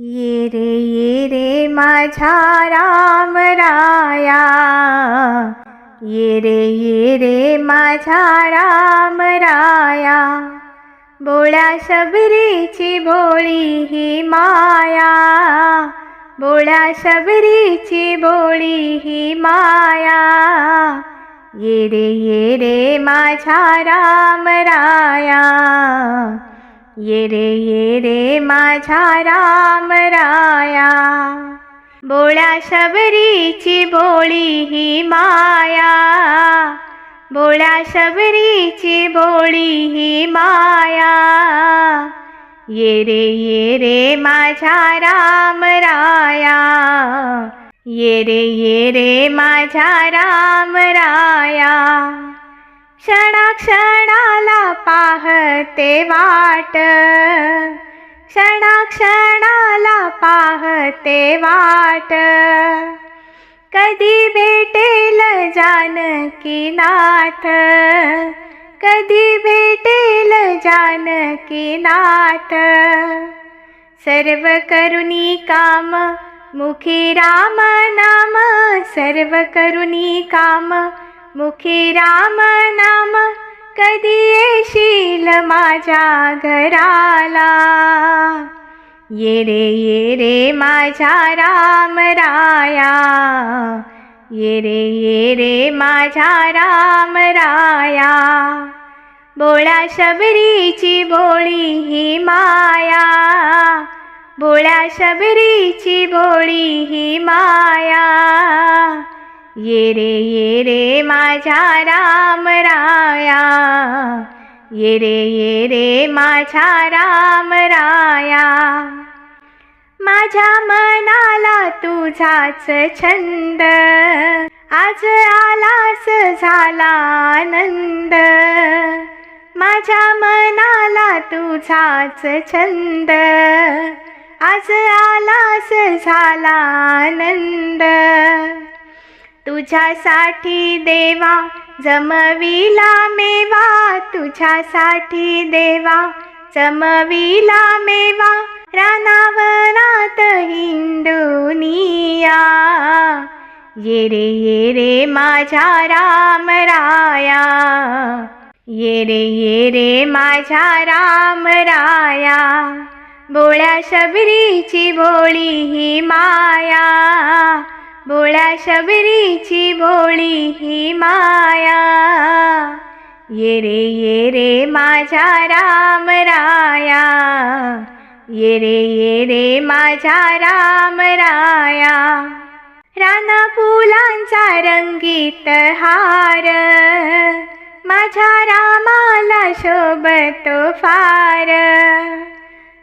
ये रे ये रे माझ्या राम राया. ये रे ये रे माझ्या राम राया. बोळ्या शबरीची भोळी ही माया. बोळ्या शबरीची भोळी ही माया. ये रे ये रे माझ्या राम राया. ये रे ये रे माझ्या राम राया. बोळ्या शबरीची बोळी ही माया. बोळ्या शबरीची बोळी ही माया. ये रे ये रे माझ्या राम राया. ये रे ये रे माझ्या राम राया. क्षणाक्षणाला पाहते वाट. क्षणाक्षणाला पाहते वाट. कधी भेटेल जानकी नाथ कधी भेटेल जानकी नाथ सर्व करुणी काम मुखी राम नाम सर्व करुणी काम मुखी राम नाम कधी येशील माझ्या घराला? ये रे ये रे माझ्या राम राया. ये रे ये रे माझ्या राम राया. बोळ्या शबरीची बोळी ही माया. बोळ्या शबरीची बोळी ही माया. ये रे ये रे माझ्या राम राया. ये रे ये रे माझ्या राम राया. माझ्या मनाला तुझाच छंद. आज आलास झाला आनंद. माझ्या मनाला तुझाच छंद. आज आलास झाला आनंद. तुझ्यासाठी देवा जमविला मेवा तुझ्यासाठी देवा जमविला मेवा रानावनात हिंदुनिया ये रे ये रे माझ्या राम राया. ये रे ये रे माझ्या राम राया. बोळ्या शबरीची भोळी ही माया. बोळ्या शबरीची भोळी ही माया. ये रे ये रे माझ्या राम राया. ये रे ये रे माझ्या राम राया. राना फुलांचा रंगीत हार. माझ्या रामाला शोभतो फार.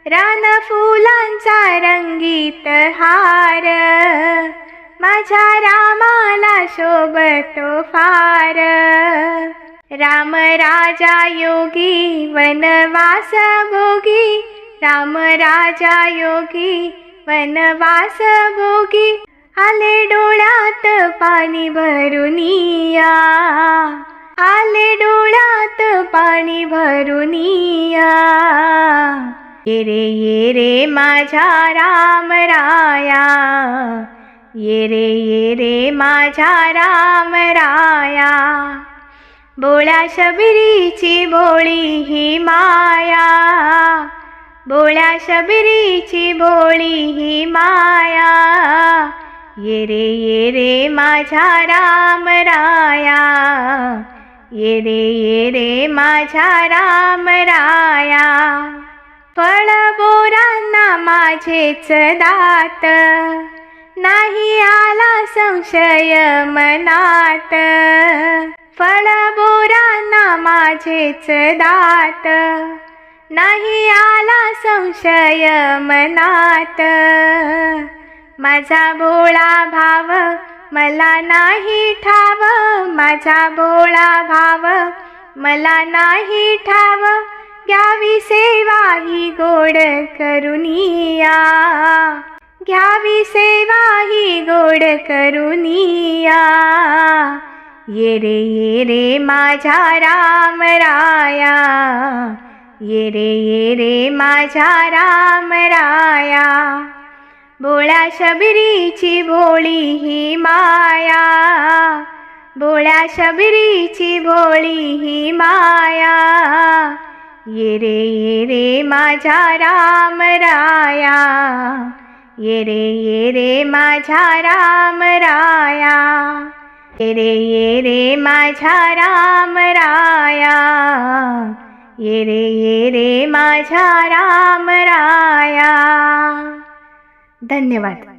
रान फुलांचा रंगीत हार. माझ्या रामाला शोभतो फार. राम राजा योगी वनवास भोगी. राम राजा योगी वनवास भोगी. आले डोळ्यात पाणी भरुनिया आले डोळ्यात पाणी भरुनिया ये रे ये रे माझ्या राम राया. ये रे ये रे माझ्या राम राया. बोळ्या शबरीची बोळी ही माया. बोळ्या शबरीची बोळी ही माया. ये रे ये रे माझ्या राम राया. ये रे ये रे माझ्या राम राया. फळ बोरांना माझेच दात. नाही आला संशय मनात. फळबोरांना माझेच दात. नाही आला संशय मनात. माझा भोळा भाव मला नाही ठाव. माझा भोळा भाव मला नाही ठाव. घ्यावी सेवा ही गोड करुनिया. घ्यावी सेवा ही गोड करुनिया. ये रे ये रे माझ्या राम राया. ये रे ये रे माझ्या राम राया. बोळ्या शबरीची भोळी ही माया. बोळ्या शबरीची भोळी ही माया. ये रे ये रे माझ्या राम राया. ये रे ये रे माझ्या राम राया. ये रे ये रे माझ्या राम राया. ये रे ये रे माझ्या राम राया. धन्यवाद.